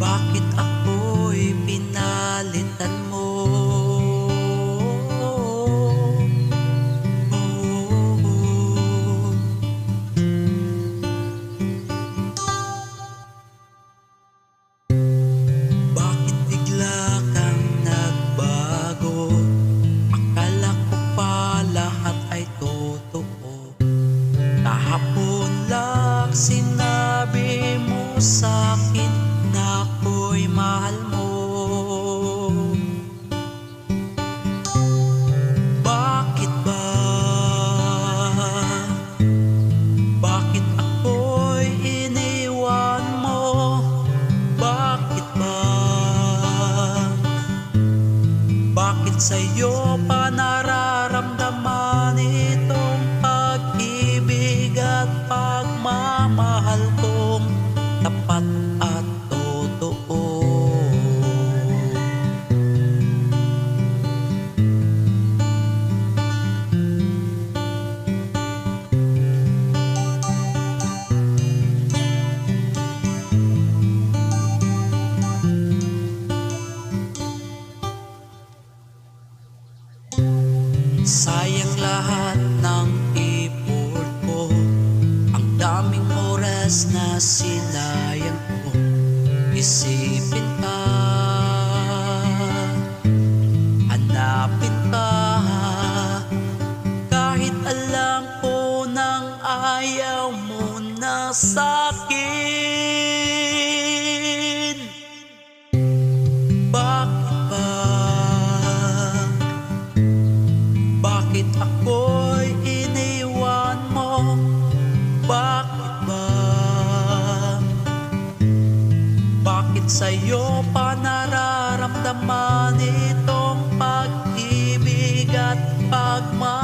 Bakit ako'y pinalitan mo? Bakit bigla kang nagbago? Akala lahat ay totoo Kahapon lang sinabi mo sa bakit sa'yo panarap Isipin pa. Hanapin pa. Kahit alam ko nang ayaw mo na sa'yo Sa'yo pa nararamdaman itong pag-ibig at pagmamahal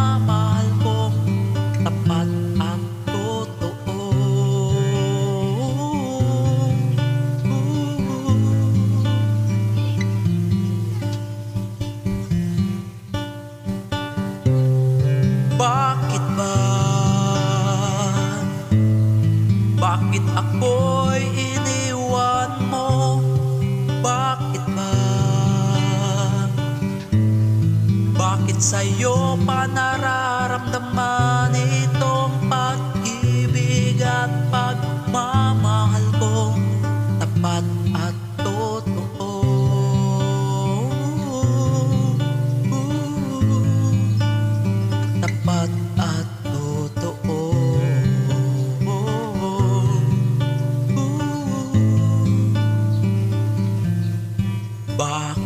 Bakit sa'yo pa nararamdaman itong pag-ibig at pagmamahal ko Tapat at totoo. Tapat at totoo. Bakit